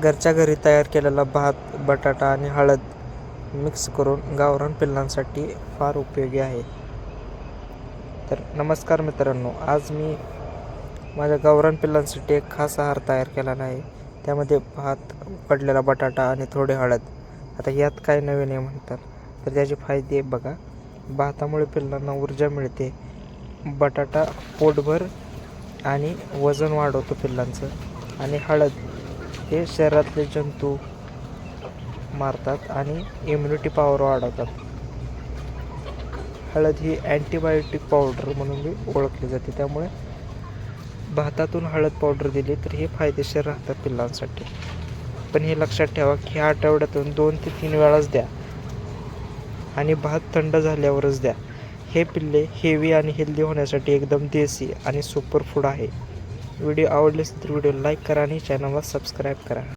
घरच्या घरी तयार केलेला भात बटाटा आणि हळद मिक्स करून गावरान पिल्लांसाठी फार उपयोगी आहे. तर नमस्कार मित्रांनो आज मी माझ्या गावरान पिल्लांसाठी एक खास आहार तयार केलेला आहे. त्यामध्ये भात उकडलेला बटाटा आणि थोडे हळद. आता यात काय नवीन आहे म्हणतात तर त्याचे फायदे बघा. भातामुळे पिल्लांना ऊर्जा मिळते. बटाटा पोटभर आणि वजन वाढवतो पिल्लांचं. आणि हळद हे शरीरातले जंतू मारतात आणि इम्युनिटी पॉवर वाढवतात. हळद ही अँटीबायोटिक पावडर म्हणून बी ओळखली जाते. त्यामुळे भातातून हळद पावडर दिली तर हे फायदेशीर राहतात पिल्लांसाठी. पण हे लक्षात ठेवा की ह्या आठवड्यातून दोन ते तीन वेळाच द्या. आणि भात थंड झाल्यावरच द्या. हे पिल्ले हेवी आणि हेल्दी होण्यासाठी एकदम देसी आणि सुपर फूड आहे. व्हिडिओ आवडलेस तर व्हिडिओ लाईक करा आणि चॅनलला सबस्क्राईब करा.